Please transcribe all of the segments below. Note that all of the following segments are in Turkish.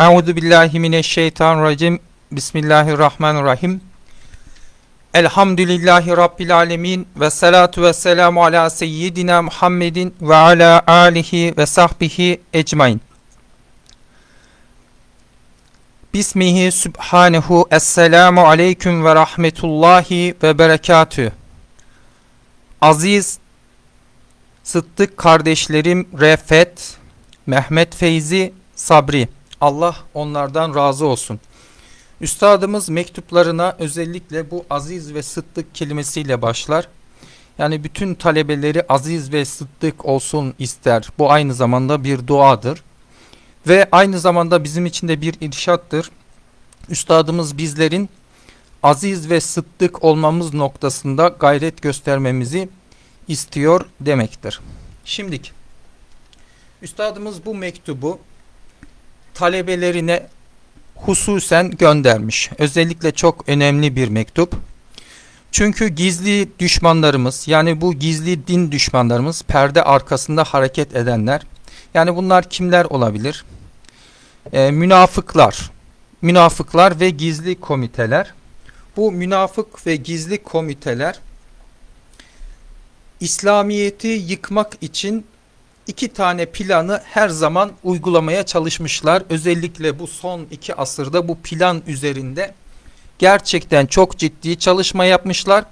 Euzu billahi mineşşeytanirracim. Bismillahirrahmanirrahim. Elhamdülillahi rabbil alamin ve salatu ve selamu ala seyyidina Muhammedin ve ala alihi ve sahbihi ecmaîn. Bismihi subhanehu esselamu aleyküm ve rahmetullahi ve berekatü. Aziz Sıddık kardeşlerim Refet, Mehmet Feyzi, Sabri. Allah onlardan razı olsun. Üstadımız mektuplarına özellikle bu aziz ve sıddık kelimesiyle başlar. Yani bütün talebeleri aziz ve sıddık olsun ister. Bu aynı zamanda bir duadır. Ve aynı zamanda bizim için de bir irşattır. Üstadımız bizlerin aziz ve sıddık olmamız noktasında gayret göstermemizi istiyor demektir. Şimdiki Üstadımız bu mektubu talebelerine hususen göndermiş. Özellikle çok önemli bir mektup. Çünkü gizli düşmanlarımız yani bu gizli din düşmanlarımız perde arkasında hareket edenler. Yani bunlar kimler olabilir? Ee, münafıklar. Münafıklar ve gizli komiteler. Bu münafık ve gizli komiteler İslamiyeti yıkmak için iki tane planı her zaman uygulamaya çalışmışlar. Özellikle bu son iki asırda bu plan üzerinde gerçekten çok ciddi çalışma yapmışlar.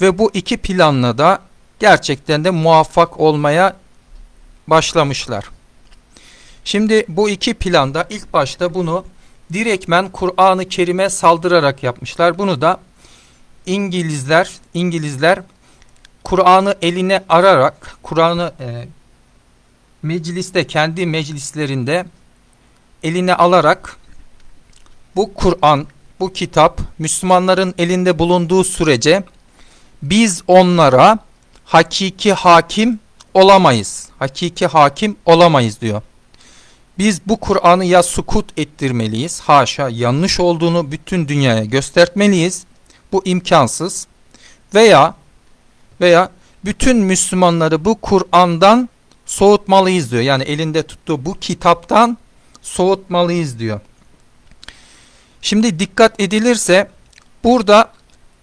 Ve bu iki planla da gerçekten de muvaffak olmaya başlamışlar. Şimdi bu iki planda ilk başta bunu direktmen Kur'an-ı Kerim'e saldırarak yapmışlar. Bunu da İngilizler İngilizler Kur'an'ı eline ararak Kur'an'ı e, mecliste kendi meclislerinde eline alarak bu Kur'an, bu kitap Müslümanların elinde bulunduğu sürece biz onlara hakiki hakim olamayız. Hakiki hakim olamayız diyor. Biz bu Kur'an'ı ya sukut ettirmeliyiz. Haşa yanlış olduğunu bütün dünyaya göstermeliyiz. Bu imkansız. Veya veya bütün Müslümanları bu Kur'an'dan soğutmalıyız diyor. Yani elinde tuttuğu bu kitaptan soğutmalıyız diyor. Şimdi dikkat edilirse burada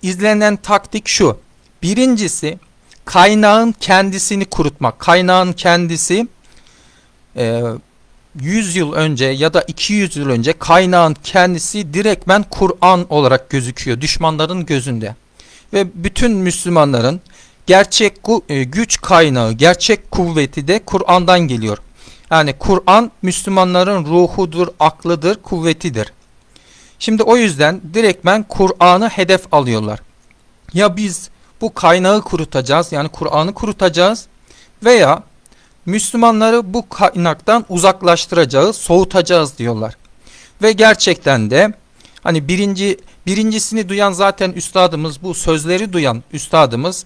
izlenen taktik şu. Birincisi kaynağın kendisini kurutmak. Kaynağın kendisi e, 100 yıl önce ya da 200 yıl önce kaynağın kendisi direktmen Kur'an olarak gözüküyor düşmanların gözünde. Ve bütün Müslümanların gerçek e, güç kaynağı, gerçek kuvveti de Kur'an'dan geliyor. Yani Kur'an Müslümanların ruhudur, aklıdır, kuvvetidir. Şimdi o yüzden direktmen Kur'an'ı hedef alıyorlar. Ya biz bu kaynağı kurutacağız yani Kur'an'ı kurutacağız veya Müslümanları bu kaynaktan uzaklaştıracağız, soğutacağız diyorlar. Ve gerçekten de hani birinci birincisini duyan zaten üstadımız bu sözleri duyan üstadımız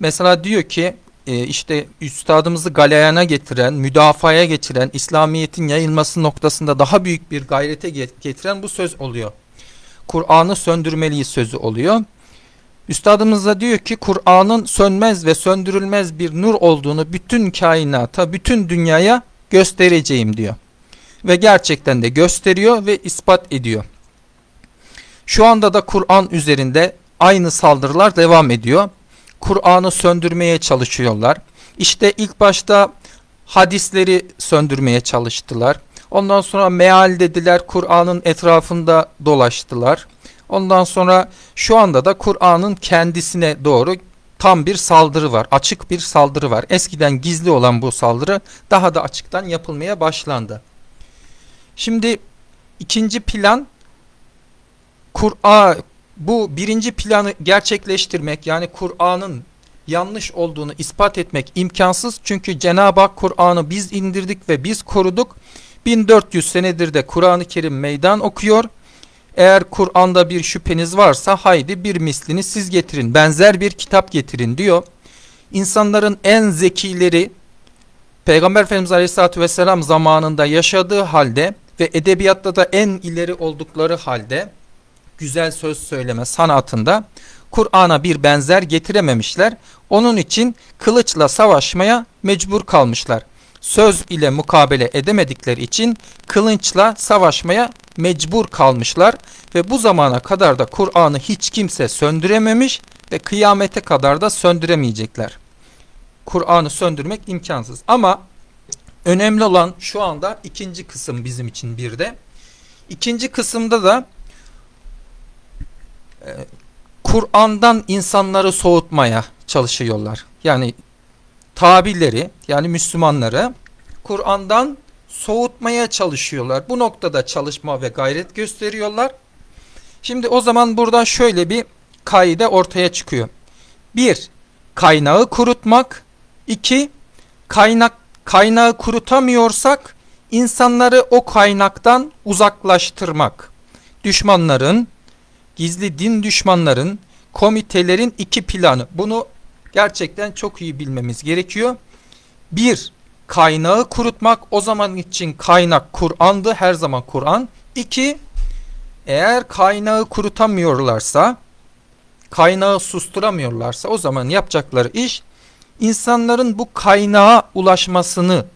Mesela diyor ki e, işte üstadımızı galeyana getiren, müdafaya getiren, İslamiyet'in yayılması noktasında daha büyük bir gayrete getiren bu söz oluyor. Kur'an'ı söndürmeliyiz sözü oluyor. Üstadımız da diyor ki Kur'an'ın sönmez ve söndürülmez bir nur olduğunu bütün kainata, bütün dünyaya göstereceğim diyor. Ve gerçekten de gösteriyor ve ispat ediyor. Şu anda da Kur'an üzerinde aynı saldırılar devam ediyor. Kur'an'ı söndürmeye çalışıyorlar. İşte ilk başta hadisleri söndürmeye çalıştılar. Ondan sonra meal dediler Kur'an'ın etrafında dolaştılar. Ondan sonra şu anda da Kur'an'ın kendisine doğru tam bir saldırı var. Açık bir saldırı var. Eskiden gizli olan bu saldırı daha da açıktan yapılmaya başlandı. Şimdi ikinci plan Kur'an bu birinci planı gerçekleştirmek yani Kur'an'ın yanlış olduğunu ispat etmek imkansız. Çünkü Cenab-ı Hak Kur'an'ı biz indirdik ve biz koruduk. 1400 senedir de Kur'an-ı Kerim meydan okuyor. Eğer Kur'an'da bir şüpheniz varsa haydi bir mislini siz getirin. Benzer bir kitap getirin diyor. İnsanların en zekileri Peygamber Efendimiz Aleyhisselatü Vesselam zamanında yaşadığı halde ve edebiyatta da en ileri oldukları halde güzel söz söyleme sanatında Kur'an'a bir benzer getirememişler. Onun için kılıçla savaşmaya mecbur kalmışlar. söz ile mukabele edemedikleri için kılınçla savaşmaya mecbur kalmışlar ve bu zamana kadar da Kur'an'ı hiç kimse söndürememiş ve kıyamete kadar da söndüremeyecekler. Kur'an'ı söndürmek imkansız. Ama önemli olan şu anda ikinci kısım bizim için bir de. İkinci kısımda da Kur'an'dan insanları soğutmaya çalışıyorlar. Yani tabirleri yani Müslümanları Kur'an'dan soğutmaya çalışıyorlar. Bu noktada çalışma ve gayret gösteriyorlar. Şimdi o zaman buradan şöyle bir kaide ortaya çıkıyor. Bir, kaynağı kurutmak. iki kaynak kaynağı kurutamıyorsak insanları o kaynaktan uzaklaştırmak. Düşmanların, gizli din düşmanların, komitelerin iki planı. Bunu gerçekten çok iyi bilmemiz gerekiyor. Bir, kaynağı kurutmak. O zaman için kaynak Kur'an'dı. Her zaman Kur'an. İki, eğer kaynağı kurutamıyorlarsa, kaynağı susturamıyorlarsa o zaman yapacakları iş insanların bu kaynağa ulaşmasını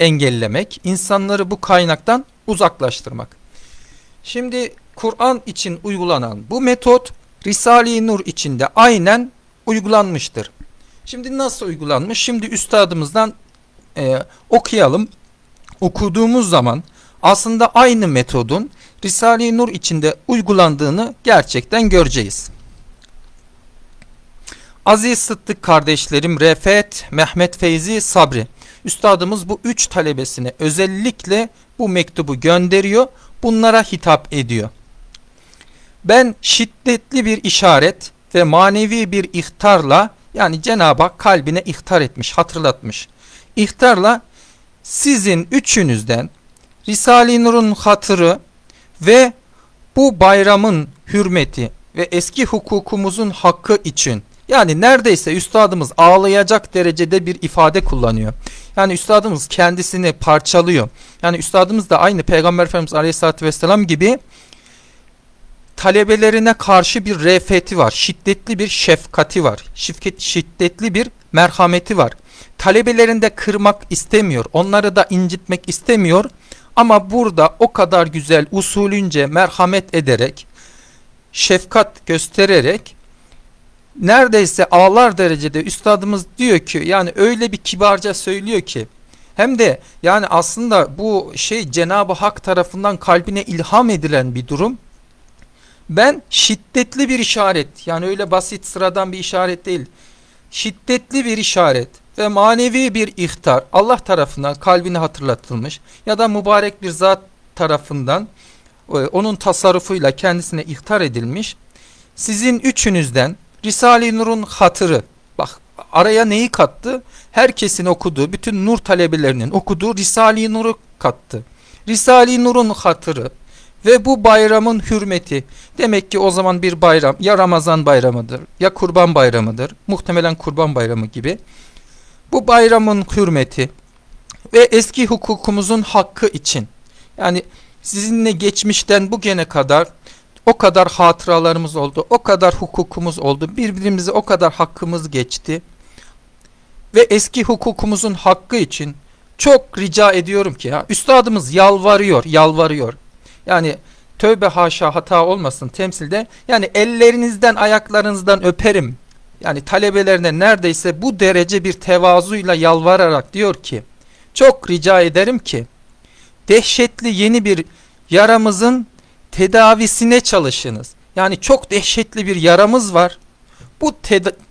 engellemek, insanları bu kaynaktan uzaklaştırmak. Şimdi Kur'an için uygulanan bu metot Risale-i Nur içinde aynen uygulanmıştır. Şimdi nasıl uygulanmış? Şimdi üstadımızdan e, okuyalım. Okuduğumuz zaman aslında aynı metodun Risale-i Nur içinde uygulandığını gerçekten göreceğiz. Aziz Sıddık kardeşlerim Refet, Mehmet Feyzi, Sabri. Üstadımız bu üç talebesine özellikle bu mektubu gönderiyor. Bunlara hitap ediyor. Ben şiddetli bir işaret ve manevi bir ihtarla yani Cenab-ı Hak kalbine ihtar etmiş, hatırlatmış. İhtarla sizin üçünüzden Risale-i Nur'un hatırı ve bu bayramın hürmeti ve eski hukukumuzun hakkı için yani neredeyse üstadımız ağlayacak derecede bir ifade kullanıyor. Yani üstadımız kendisini parçalıyor. Yani üstadımız da aynı Peygamber Efendimiz Aleyhisselatü Vesselam gibi talebelerine karşı bir refeti var. Şiddetli bir şefkati var. Şifket, şiddetli bir merhameti var. Talebelerinde kırmak istemiyor. Onları da incitmek istemiyor. Ama burada o kadar güzel usulünce merhamet ederek, şefkat göstererek neredeyse ağlar derecede üstadımız diyor ki yani öyle bir kibarca söylüyor ki hem de yani aslında bu şey Cenab-ı Hak tarafından kalbine ilham edilen bir durum. Ben şiddetli bir işaret yani öyle basit sıradan bir işaret değil. Şiddetli bir işaret ve manevi bir ihtar Allah tarafından kalbine hatırlatılmış ya da mübarek bir zat tarafından e, onun tasarrufuyla kendisine ihtar edilmiş. Sizin üçünüzden Risale-i Nur'un hatırı. Bak araya neyi kattı? Herkesin okuduğu, bütün nur talebelerinin okuduğu Risale-i Nur'u kattı. Risale-i Nur'un hatırı ve bu bayramın hürmeti. Demek ki o zaman bir bayram ya Ramazan bayramıdır ya Kurban bayramıdır. Muhtemelen Kurban bayramı gibi. Bu bayramın hürmeti ve eski hukukumuzun hakkı için. Yani sizinle geçmişten bugüne kadar o kadar hatıralarımız oldu, o kadar hukukumuz oldu, birbirimize o kadar hakkımız geçti. Ve eski hukukumuzun hakkı için çok rica ediyorum ki ya, üstadımız yalvarıyor, yalvarıyor. Yani tövbe haşa hata olmasın temsilde. Yani ellerinizden ayaklarınızdan öperim. Yani talebelerine neredeyse bu derece bir tevazuyla yalvararak diyor ki çok rica ederim ki dehşetli yeni bir yaramızın tedavisine çalışınız. Yani çok dehşetli bir yaramız var. Bu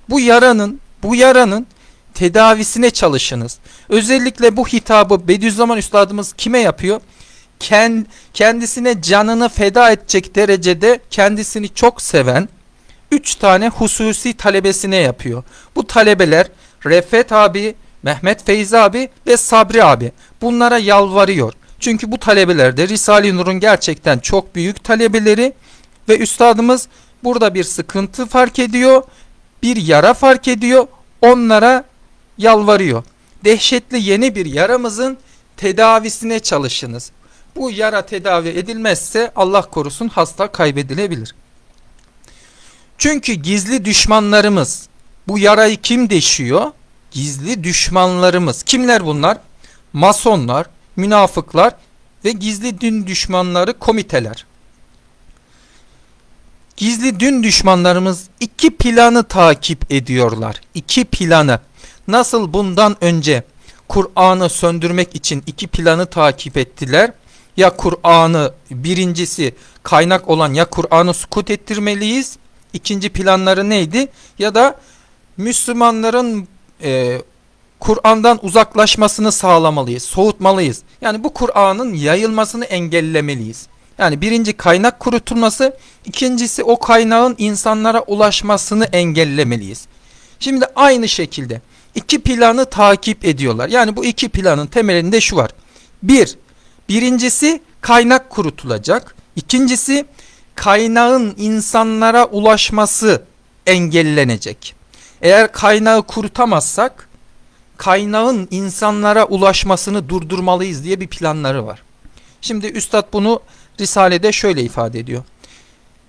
bu yaranın bu yaranın tedavisine çalışınız. Özellikle bu hitabı Bediüzzaman Üstadımız kime yapıyor? Kendisine canını feda edecek derecede kendisini çok seven üç tane hususi talebesine yapıyor. Bu talebeler Refet abi, Mehmet Feyzi abi ve Sabri abi. Bunlara yalvarıyor. Çünkü bu talebelerde Risale-i Nur'un gerçekten çok büyük talebeleri ve üstadımız burada bir sıkıntı fark ediyor, bir yara fark ediyor, onlara yalvarıyor. Dehşetli yeni bir yaramızın tedavisine çalışınız. Bu yara tedavi edilmezse Allah korusun hasta kaybedilebilir. Çünkü gizli düşmanlarımız bu yarayı kim deşiyor? Gizli düşmanlarımız. Kimler bunlar? masonlar, münafıklar ve gizli din düşmanları komiteler. Gizli din düşmanlarımız iki planı takip ediyorlar. İki planı. Nasıl bundan önce Kur'an'ı söndürmek için iki planı takip ettiler. Ya Kur'an'ı birincisi kaynak olan ya Kur'an'ı sukut ettirmeliyiz. İkinci planları neydi? Ya da Müslümanların e, Kur'an'dan uzaklaşmasını sağlamalıyız, soğutmalıyız. Yani bu Kur'an'ın yayılmasını engellemeliyiz. Yani birinci kaynak kurutulması, ikincisi o kaynağın insanlara ulaşmasını engellemeliyiz. Şimdi aynı şekilde iki planı takip ediyorlar. Yani bu iki planın temelinde şu var. Bir, birincisi kaynak kurutulacak. İkincisi kaynağın insanlara ulaşması engellenecek. Eğer kaynağı kurutamazsak kaynağın insanlara ulaşmasını durdurmalıyız diye bir planları var. Şimdi üstad bunu Risale'de şöyle ifade ediyor.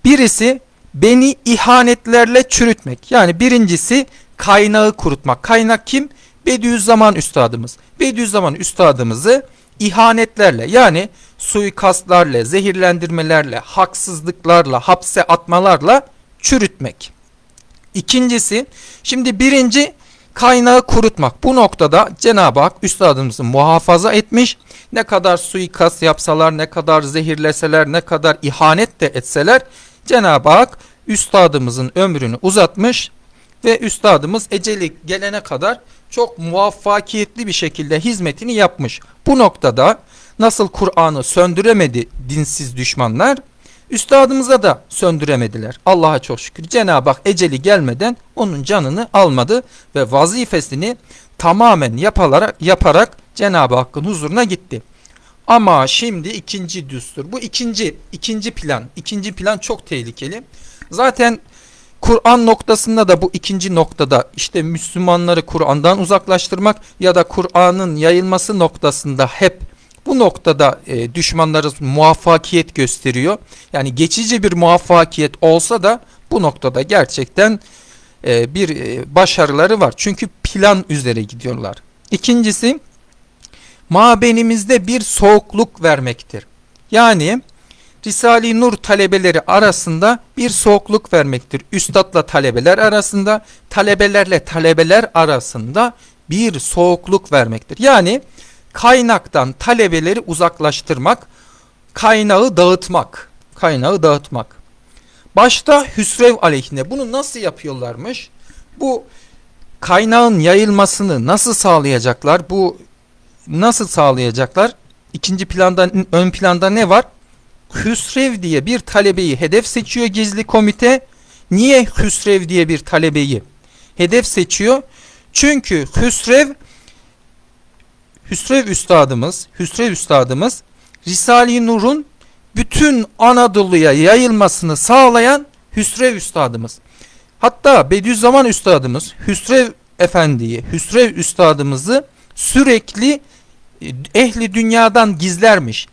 Birisi beni ihanetlerle çürütmek. Yani birincisi kaynağı kurutmak. Kaynak kim? Bediüzzaman üstadımız. Bediüzzaman üstadımızı ihanetlerle yani suikastlarla, zehirlendirmelerle, haksızlıklarla, hapse atmalarla çürütmek. İkincisi, şimdi birinci kaynağı kurutmak. Bu noktada Cenab-ı Hak üstadımızı muhafaza etmiş. Ne kadar suikast yapsalar, ne kadar zehirleseler, ne kadar ihanet de etseler Cenab-ı Hak üstadımızın ömrünü uzatmış ve üstadımız eceli gelene kadar çok muvaffakiyetli bir şekilde hizmetini yapmış. Bu noktada nasıl Kur'an'ı söndüremedi dinsiz düşmanlar, üstadımıza da söndüremediler. Allah'a çok şükür Cenab-ı Hak eceli gelmeden onun canını almadı ve vazifesini tamamen yaparak, yaparak Cenab-ı Hakk'ın huzuruna gitti. Ama şimdi ikinci düstur. Bu ikinci ikinci plan. İkinci plan çok tehlikeli. Zaten Kur'an noktasında da bu ikinci noktada işte Müslümanları Kur'an'dan uzaklaştırmak ya da Kur'an'ın yayılması noktasında hep bu noktada e, düşmanlarımız muvaffakiyet gösteriyor. Yani geçici bir muvaffakiyet olsa da bu noktada gerçekten e, bir e, başarıları var. Çünkü plan üzere gidiyorlar. İkincisi mabenimizde bir soğukluk vermektir. Yani Risale-i Nur talebeleri arasında bir soğukluk vermektir. Üstadla talebeler arasında, talebelerle talebeler arasında bir soğukluk vermektir. Yani kaynaktan talebeleri uzaklaştırmak, kaynağı dağıtmak. Kaynağı dağıtmak. Başta Hüsrev aleyhine bunu nasıl yapıyorlarmış? Bu kaynağın yayılmasını nasıl sağlayacaklar? Bu nasıl sağlayacaklar? İkinci planda, ön planda ne var? Hüsrev diye bir talebeyi hedef seçiyor gizli komite. Niye Hüsrev diye bir talebeyi hedef seçiyor? Çünkü Hüsrev Hüsrev üstadımız, Hüsrev üstadımız Risale-i Nur'un bütün Anadolu'ya yayılmasını sağlayan Hüsrev üstadımız. Hatta Bediüzzaman üstadımız Hüsrev efendiyi, Hüsrev üstadımızı sürekli e, ehli dünyadan gizlermiş.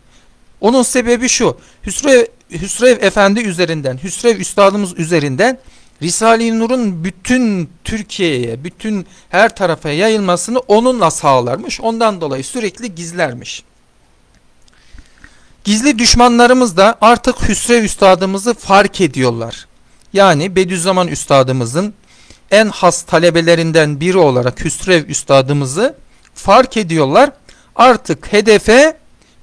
Onun sebebi şu. Hüsrev, Hüsrev efendi üzerinden, Hüsrev üstadımız üzerinden Risale-i Nur'un bütün Türkiye'ye, bütün her tarafa yayılmasını onunla sağlarmış. Ondan dolayı sürekli gizlermiş. Gizli düşmanlarımız da artık Hüsrev üstadımızı fark ediyorlar. Yani Bediüzzaman üstadımızın en has talebelerinden biri olarak Hüsrev üstadımızı fark ediyorlar. Artık hedefe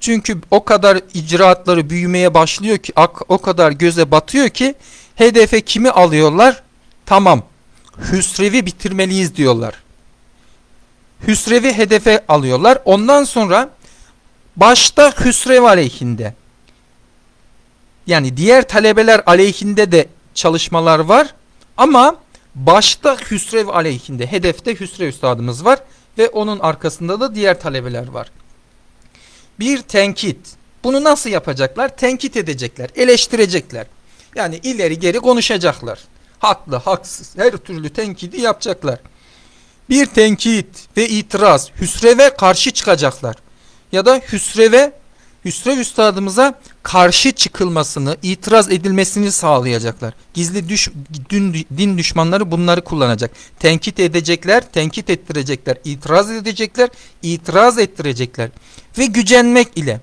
çünkü o kadar icraatları büyümeye başlıyor ki o kadar göze batıyor ki hedefe kimi alıyorlar? Tamam. Hüsrev'i bitirmeliyiz diyorlar. Hüsrev'i hedefe alıyorlar. Ondan sonra başta Hüsrev aleyhinde yani diğer talebeler aleyhinde de çalışmalar var ama başta Hüsrev aleyhinde hedefte Hüsrev üstadımız var ve onun arkasında da diğer talebeler var. Bir tenkit. Bunu nasıl yapacaklar? Tenkit edecekler, eleştirecekler. Yani ileri geri konuşacaklar. Haklı, haksız, her türlü tenkidi yapacaklar. Bir tenkit ve itiraz, hüsreve karşı çıkacaklar. Ya da hüsreve Hüsrev Üstadımıza karşı çıkılmasını, itiraz edilmesini sağlayacaklar. Gizli düş, din, din düşmanları bunları kullanacak. Tenkit edecekler, tenkit ettirecekler, itiraz edecekler, itiraz ettirecekler. Ve gücenmek ile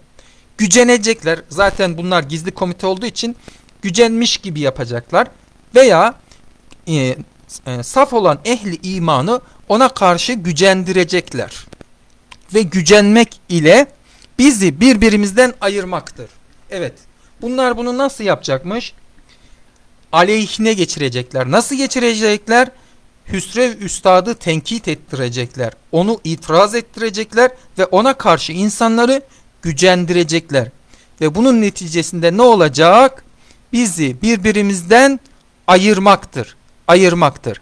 gücenecekler. Zaten bunlar gizli komite olduğu için gücenmiş gibi yapacaklar. Veya e, e, saf olan ehli imanı ona karşı gücendirecekler. Ve gücenmek ile bizi birbirimizden ayırmaktır. Evet. Bunlar bunu nasıl yapacakmış? Aleyhine geçirecekler. Nasıl geçirecekler? Hüsrev Üstad'ı tenkit ettirecekler. Onu itiraz ettirecekler ve ona karşı insanları gücendirecekler. Ve bunun neticesinde ne olacak? Bizi birbirimizden ayırmaktır. Ayırmaktır.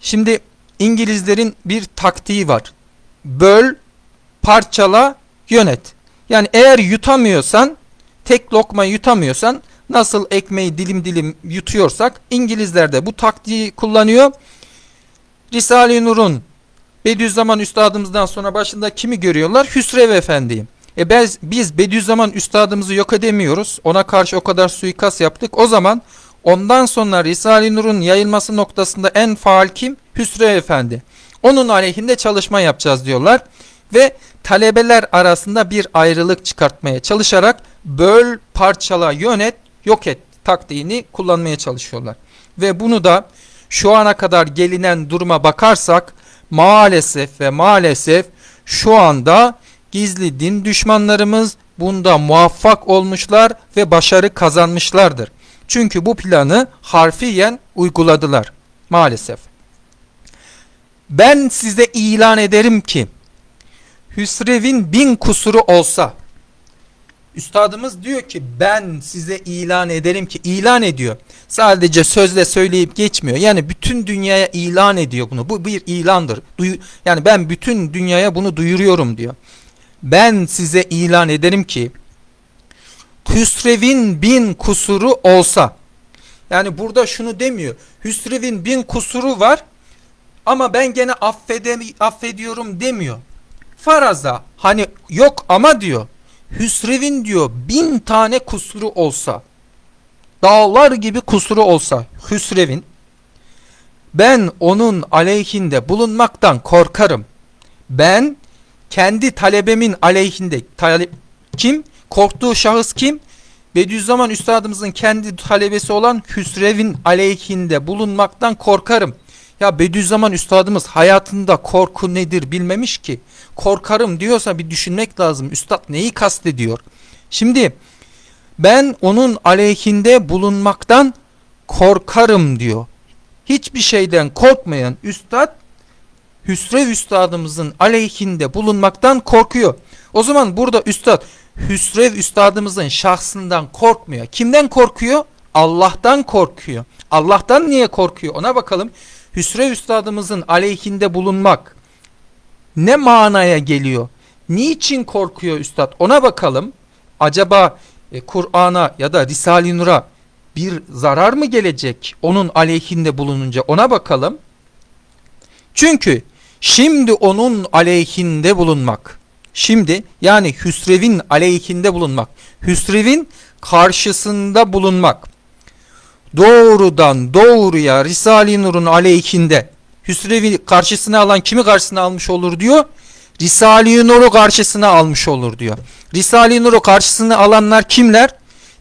Şimdi İngilizlerin bir taktiği var. Böl, parçala, yönet. Yani eğer yutamıyorsan, tek lokma yutamıyorsan, nasıl ekmeği dilim dilim yutuyorsak, İngilizler de bu taktiği kullanıyor. Risale-i Nur'un Bediüzzaman Üstadımızdan sonra başında kimi görüyorlar? Hüsrev Efendi'yi. E biz, biz Bediüzzaman Üstadımızı yok edemiyoruz. Ona karşı o kadar suikast yaptık. O zaman ondan sonra Risale-i Nur'un yayılması noktasında en faal kim? Hüsrev Efendi. Onun aleyhinde çalışma yapacağız diyorlar. Ve talebeler arasında bir ayrılık çıkartmaya çalışarak böl, parçala, yönet, yok et taktiğini kullanmaya çalışıyorlar. Ve bunu da şu ana kadar gelinen duruma bakarsak maalesef ve maalesef şu anda gizli din düşmanlarımız bunda muvaffak olmuşlar ve başarı kazanmışlardır. Çünkü bu planı harfiyen uyguladılar maalesef. Ben size ilan ederim ki Hüsrev'in bin kusuru olsa Üstadımız diyor ki ben size ilan ederim ki ilan ediyor. Sadece sözle söyleyip geçmiyor. Yani bütün dünyaya ilan ediyor bunu. Bu bir ilandır. Duy yani ben bütün dünyaya bunu duyuruyorum diyor. Ben size ilan ederim ki Hüsrev'in bin kusuru olsa yani burada şunu demiyor. Hüsrev'in bin kusuru var ama ben gene affedem affediyorum demiyor. Faraza hani yok ama diyor Hüsrev'in diyor bin tane kusuru olsa dağlar gibi kusuru olsa Hüsrev'in ben onun aleyhinde bulunmaktan korkarım. Ben kendi talebemin aleyhinde talep, kim? Korktuğu şahıs kim? Bediüzzaman Üstadımızın kendi talebesi olan Hüsrev'in aleyhinde bulunmaktan korkarım. Ya Bediüzzaman Üstadımız hayatında korku nedir bilmemiş ki. Korkarım diyorsa bir düşünmek lazım. Üstad neyi kastediyor? Şimdi ben onun aleyhinde bulunmaktan korkarım diyor. Hiçbir şeyden korkmayan üstad Hüsrev üstadımızın aleyhinde bulunmaktan korkuyor. O zaman burada üstad Hüsrev üstadımızın şahsından korkmuyor. Kimden korkuyor? Allah'tan korkuyor. Allah'tan niye korkuyor? Ona bakalım. Hüsrev üstadımızın aleyhinde bulunmak ne manaya geliyor? Niçin korkuyor üstad? Ona bakalım. Acaba e, Kur'an'a ya da Risale-i Nur'a bir zarar mı gelecek onun aleyhinde bulununca ona bakalım. Çünkü şimdi onun aleyhinde bulunmak, şimdi yani Hüsrev'in aleyhinde bulunmak, Hüsrev'in karşısında bulunmak, doğrudan doğruya Risale-i Nur'un aleyhinde Hüsrev'i karşısına alan kimi karşısına almış olur diyor. Risale-i Nur'u karşısına almış olur diyor. Risale-i Nur'u karşısına alanlar kimler?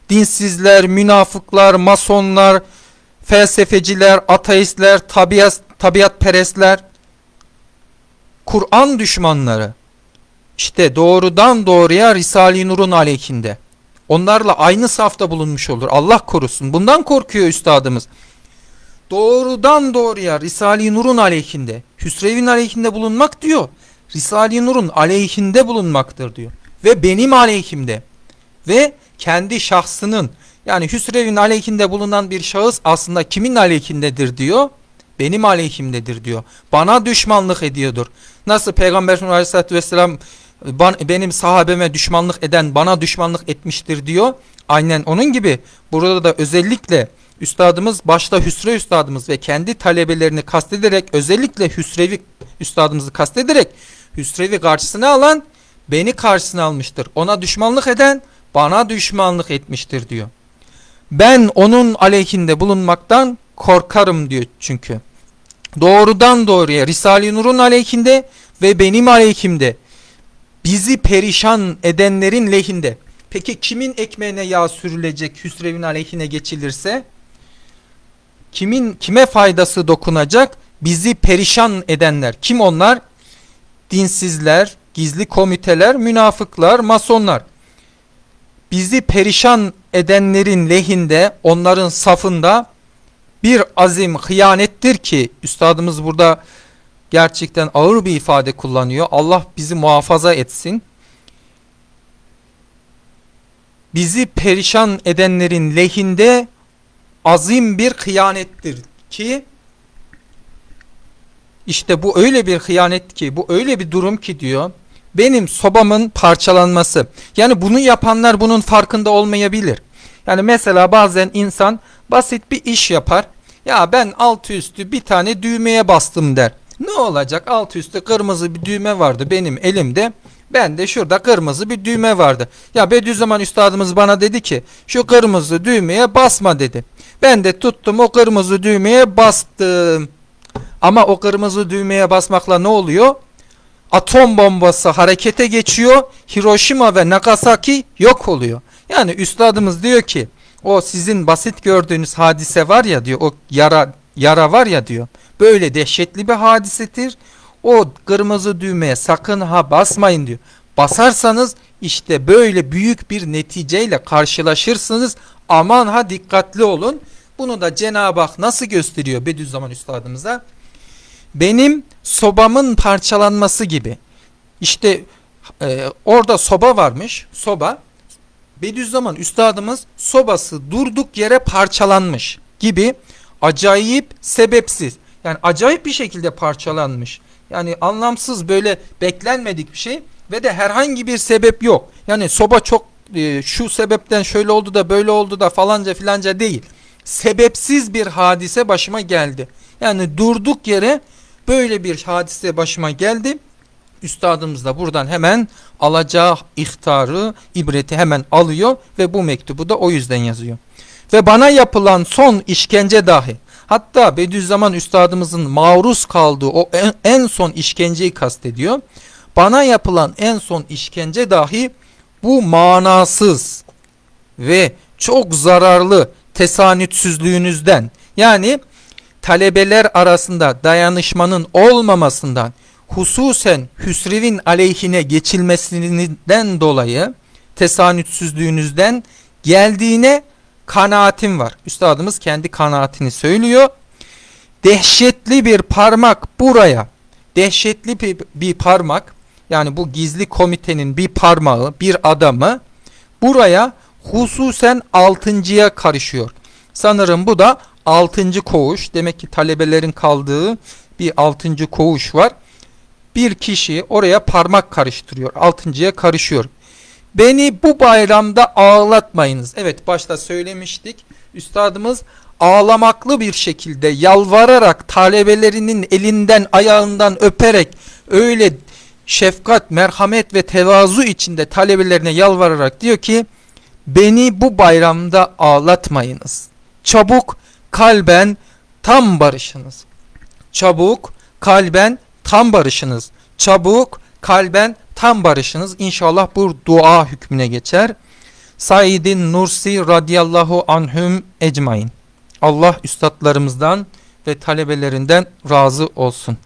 Dinsizler, münafıklar, masonlar, felsefeciler, ateistler, tabiat, tabiatperestler, Kur'an düşmanları. İşte doğrudan doğruya Risale-i Nur'un aleyhinde. Onlarla aynı safta bulunmuş olur. Allah korusun. Bundan korkuyor üstadımız. Doğrudan doğruya Risale-i Nur'un aleyhinde, Hüsrev'in aleyhinde bulunmak diyor. Risale-i Nur'un aleyhinde bulunmaktır diyor. Ve benim aleyhimde. Ve kendi şahsının yani Hüsrev'in aleyhinde bulunan bir şahıs aslında kimin aleyhindedir diyor? Benim aleyhimdedir diyor. Bana düşmanlık ediyordur. Nasıl Peygamber Aleyhisselatü Vesselam benim sahabeme düşmanlık eden bana düşmanlık etmiştir diyor. Aynen onun gibi burada da özellikle üstadımız başta Hüsrev üstadımız ve kendi talebelerini kastederek özellikle Hüsrevi üstadımızı kastederek Hüsrevi karşısına alan beni karşısına almıştır. Ona düşmanlık eden bana düşmanlık etmiştir diyor. Ben onun aleyhinde bulunmaktan korkarım diyor çünkü. Doğrudan doğruya Risale-i Nur'un aleyhinde ve benim aleyhimde bizi perişan edenlerin lehinde. Peki kimin ekmeğine yağ sürülecek Hüsrev'in aleyhine geçilirse? Kimin kime faydası dokunacak? Bizi perişan edenler. Kim onlar? Dinsizler, gizli komiteler, münafıklar, masonlar. Bizi perişan edenlerin lehinde, onların safında bir azim hıyanettir ki üstadımız burada gerçekten ağır bir ifade kullanıyor. Allah bizi muhafaza etsin. Bizi perişan edenlerin lehinde azim bir hıyanettir ki işte bu öyle bir hıyanet ki bu öyle bir durum ki diyor benim sobamın parçalanması. Yani bunu yapanlar bunun farkında olmayabilir. Yani mesela bazen insan basit bir iş yapar. Ya ben altı üstü bir tane düğmeye bastım der. Ne olacak? Altı üstü kırmızı bir düğme vardı benim elimde. Ben de şurada kırmızı bir düğme vardı. Ya Bediüzzaman üstadımız bana dedi ki şu kırmızı düğmeye basma dedi. Ben de tuttum o kırmızı düğmeye bastım. Ama o kırmızı düğmeye basmakla ne oluyor? Atom bombası harekete geçiyor. Hiroşima ve Nagasaki yok oluyor. Yani üstadımız diyor ki o sizin basit gördüğünüz hadise var ya diyor o yara yara var ya diyor. Böyle dehşetli bir hadisedir. O kırmızı düğmeye sakın ha basmayın diyor. Basarsanız işte böyle büyük bir neticeyle karşılaşırsınız. Aman ha dikkatli olun. Bunu da Cenab-ı Hak nasıl gösteriyor Bediüzzaman üstadımıza? Benim sobamın parçalanması gibi. İşte e, orada soba varmış. Soba. Bediüzzaman üstadımız sobası durduk yere parçalanmış gibi acayip sebepsiz. Yani acayip bir şekilde parçalanmış. Yani anlamsız böyle beklenmedik bir şey ve de herhangi bir sebep yok. Yani soba çok e, şu sebepten şöyle oldu da böyle oldu da falanca filanca değil. Sebepsiz bir hadise başıma geldi. Yani durduk yere böyle bir hadise başıma geldi. Üstadımız da buradan hemen alacağı ihtarı, ibreti hemen alıyor ve bu mektubu da o yüzden yazıyor. Ve bana yapılan son işkence dahi hatta Bediüzzaman üstadımızın maruz kaldığı o en, en son işkenceyi kastediyor. Bana yapılan en son işkence dahi bu manasız ve çok zararlı tesanütsüzlüğünüzden yani talebeler arasında dayanışmanın olmamasından hususen Hüsrev'in aleyhine geçilmesinden dolayı tesanütsüzlüğünüzden geldiğine kanaatim var. Üstadımız kendi kanaatini söylüyor. Dehşetli bir parmak buraya. Dehşetli bir, bir parmak yani bu gizli komitenin bir parmağı, bir adamı buraya hususen altıncıya karışıyor. Sanırım bu da altıncı koğuş. Demek ki talebelerin kaldığı bir altıncı koğuş var. Bir kişi oraya parmak karıştırıyor. Altıncıya karışıyor. Beni bu bayramda ağlatmayınız. Evet başta söylemiştik. Üstadımız ağlamaklı bir şekilde yalvararak talebelerinin elinden ayağından öperek öyle şefkat, merhamet ve tevazu içinde talebelerine yalvararak diyor ki beni bu bayramda ağlatmayınız. Çabuk kalben tam barışınız. Çabuk kalben tam barışınız. Çabuk kalben tam barışınız. İnşallah bu dua hükmüne geçer. Saidin Nursi radıyallahu anhüm ecmain. Allah üstadlarımızdan ve talebelerinden razı olsun.